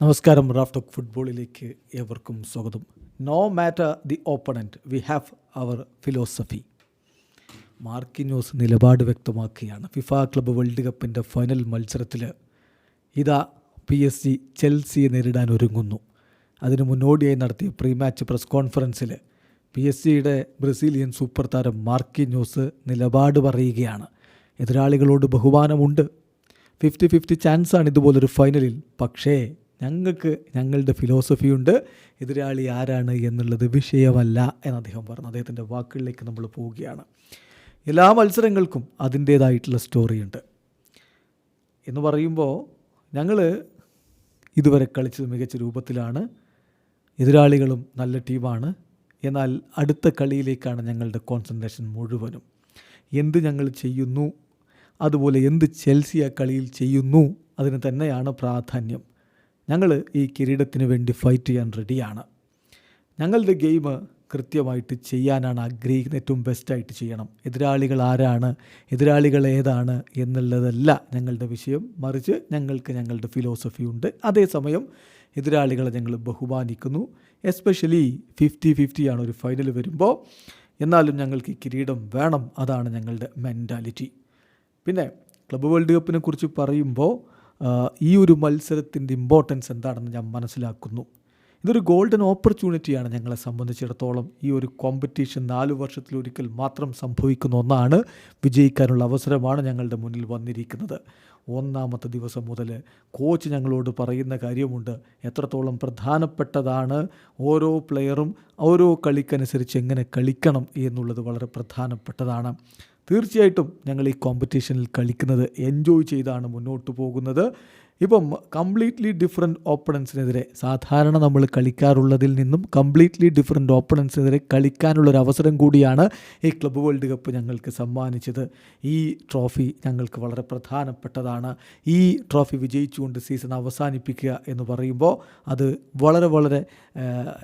നമസ്കാരം Raf talk ഫുട്ബോളിലേക്ക് ഏവർക്കും സ്വാഗതം. No matter the opponent we have our philosophy Marquinhos നിലപാട് വ്യക്തമാക്കുകയാണ് ഫിഫ ക്ലബ്ബ് വേൾഡ് കപ്പിന്റെ ഫൈനൽ മത്സരത്തിൽ ഇതാ പി എസ് ജി ചെൽസിയെ നേരിടാൻ ഒരുങ്ങുന്നു. അതിന് മുന്നോടിയായി നടത്തിയ പ്രീ മാച്ച് പ്രസ് കോൺഫറൻസിൽ പി എസ് സിയുടെ ബ്രസീലിയൻ സൂപ്പർ താരം മാർക്കിന്യോസ് നിലപാട് പറയുകയാണ്. എതിരാളികളോട് ബഹുമാനമുണ്ട്. ഫിഫ്റ്റി ഫിഫ്റ്റി ചാൻസാണ് ഇതുപോലൊരു ഫൈനലിൽ പക്ഷേ ഞങ്ങൾക്ക് ഞങ്ങളുടെ ഫിലോസഫി ഉണ്ട്. എതിരാളി ആരാണ് എന്നുള്ളത് വിഷയമല്ല എന്ന് അദ്ദേഹം പറഞ്ഞു. അദ്ദേഹത്തിന്റെ വാക്കുകളിലേക്ക് നമ്മൾ പോവുകയാണ്. എല്ലാ മത്സരങ്ങൾക്കും അതിന്റേതായിട്ടുള്ള സ്റ്റോറിയുണ്ട് എന്ന് പറയുമ്പോൾ ഞങ്ങൾ ഇതുവരെ കളിച്ചത് മികച്ച രൂപത്തിലാണ്. എതിരാളികളും നല്ല ടീമാണ്. എന്നാൽ അടുത്ത കളിയിലേക്കാണ് ഞങ്ങളുടെ കോൺസെൻട്രേഷൻ മുഴുവനും. എന്ത് ഞങ്ങൾ ചെയ്യുന്നു? അതുപോലെ എന്ത് ചെൽസി ആ കളിയിൽ ചെയ്യുന്നു? അതിന് തന്നെയാണ് പ്രാധാന്യം. ഞങ്ങൾ ഈ കിരീടത്തിന് വേണ്ടി ഫൈറ്റ് ചെയ്യാൻ റെഡിയാണ് ഞങ്ങളുടെ ഗെയിം കൃത്യമായിട്ട് ചെയ്യാനാണ് ആഗ്രഹിക്കുന്നത്. ഏറ്റവും ബെസ്റ്റായിട്ട് ചെയ്യണം. എതിരാളികൾ ആരാണ്? എതിരാളികൾ ഏതാണ്? എന്നുള്ളതല്ല ഞങ്ങളുടെ വിഷയം. മറിച്ച് ഞങ്ങൾക്ക് ഞങ്ങളുടെ ഫിലോസഫി ഉണ്ട്. അതേസമയം എതിരാളികളെ ഞങ്ങൾ ബഹുമാനിക്കുന്നു. എസ്പെഷ്യലി ഫിഫ്റ്റി ഫിഫ്റ്റിയാണ് ഒരു ഫൈനൽ വരുമ്പോൾ എന്നാലും ഞങ്ങൾക്ക് കിരീടം വേണം. അതാണ് ഞങ്ങളുടെ മെന്റാലിറ്റി പിന്നെ ക്ലബ്ബ് വേൾഡ് കപ്പിനെ കുറിച്ച് പറയുമ്പോൾ ഈ ഒരു മത്സരത്തിന്റെ ഇമ്പോർട്ടൻസ് എന്താണെന്ന് ഞാൻ മനസ്സിലാക്കുന്നു. ഇതൊരു ഗോൾഡൻ ഓപ്പർച്യൂണിറ്റിയാണ് ഞങ്ങളെ സംബന്ധിച്ചിടത്തോളം. ഈ ഒരു കോമ്പറ്റീഷൻ നാല് വർഷത്തിലൊരിക്കൽ മാത്രം സംഭവിക്കുന്ന ഒന്നാണ്. വിജയിക്കാനുള്ള അവസരമാണ് ഞങ്ങളുടെ മുന്നിൽ വന്നിരിക്കുന്നത്. ഒന്നാമത്തെ ദിവസം മുതൽ കോച്ച് ഞങ്ങളോട് പറയുന്ന കാര്യമുണ്ട്. എത്രത്തോളം പ്രധാനപ്പെട്ടതാണ് ഓരോ പ്ലെയറും ഓരോ കളിക്കനുസരിച്ച് എങ്ങനെ കളിക്കണം എന്നുള്ളത് വളരെ പ്രധാനപ്പെട്ടതാണ്. തീർച്ചയായിട്ടും ഞങ്ങൾ ഈ കോമ്പറ്റീഷനിൽ കളിക്കുന്നത് എൻജോയ് ചെയ്താണ് മുന്നോട്ട് പോകുന്നത്. ഇപ്പം കംപ്ലീറ്റ്ലി ഡിഫറെന്റ് ഓപ്പണൻസിനെതിരെ സാധാരണ നമ്മൾ കളിക്കാറുള്ളതിൽ നിന്നും കംപ്ലീറ്റ്ലി ഡിഫറെന്റ് ഓപ്പണൻസിനെതിരെ കളിക്കാനുള്ളൊരു അവസരം കൂടിയാണ് ഈ ക്ലബ്ബ് വേൾഡ് കപ്പ് ഞങ്ങൾക്ക് സമ്മാനിച്ചത്. ഈ ട്രോഫി ഞങ്ങൾക്ക് വളരെ പ്രധാനപ്പെട്ടതാണ്. ഈ ട്രോഫി വിജയിച്ചുകൊണ്ട് സീസൺ അവസാനിപ്പിക്കുക എന്ന് പറയുമ്പോൾ അത് വളരെ വളരെ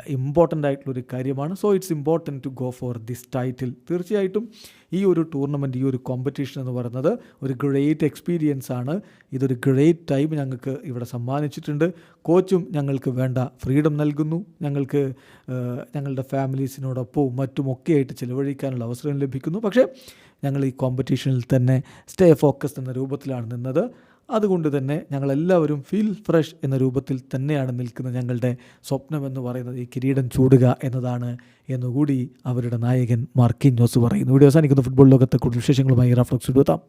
ഇമ്പോർട്ടന്റ് ആയിട്ടുള്ളൊരു കാര്യമാണ്. So it's important to go for this title തീർച്ചയായിട്ടും ഈ ഒരു ടൂർണമെന്റ് ഈ ഒരു കോമ്പറ്റീഷൻ എന്ന് പറയുന്നത് ഒരു ഗ്രേറ്റ് എക്സ്പീരിയൻസ് ആണ്. ഇതൊരു ഗ്രേറ്റ് ടൈം ഞങ്ങൾക്ക് ഇവിടെ സമ്മാനിച്ചിട്ടുണ്ട്. കോച്ചും ഞങ്ങൾക്ക് വേണ്ട ഫ്രീഡം നൽകുന്നു. ഞങ്ങൾക്ക് ഞങ്ങളുടെ ഫാമിലീസിനോടൊപ്പവും മറ്റുമൊക്കെ ആയിട്ട് ചിലവഴിക്കാനുള്ള അവസരം ലഭിക്കുന്നു. പക്ഷേ ഞങ്ങൾ ഈ കോമ്പറ്റീഷനിൽ തന്നെ സ്റ്റേ ഫോക്കസ്ഡ് എന്ന രൂപത്തിലാണ് നിന്നത്. അതുകൊണ്ട് തന്നെ ഞങ്ങളെല്ലാവരും ഫീൽ ഫ്രഷ് എന്ന രൂപത്തിൽ തന്നെയാണ് നിൽക്കുന്നത്. ഞങ്ങളുടെ സ്വപ്നം എന്ന് പറയുന്നത് ഈ കിരീടം ചൂടുക എന്നതാണ് എന്നുകൂടി അവരുടെ നായകൻ മാർക്കിൻ ജോസ് പറയുന്നു. വീഡിയോ അവസാനിക്കുന്ന. ഫുട്ബോൾ ലോകത്തെ കൂടുതൽ വിശേഷങ്ങളുമായി റഫ്ലക്സ് എടുത്താം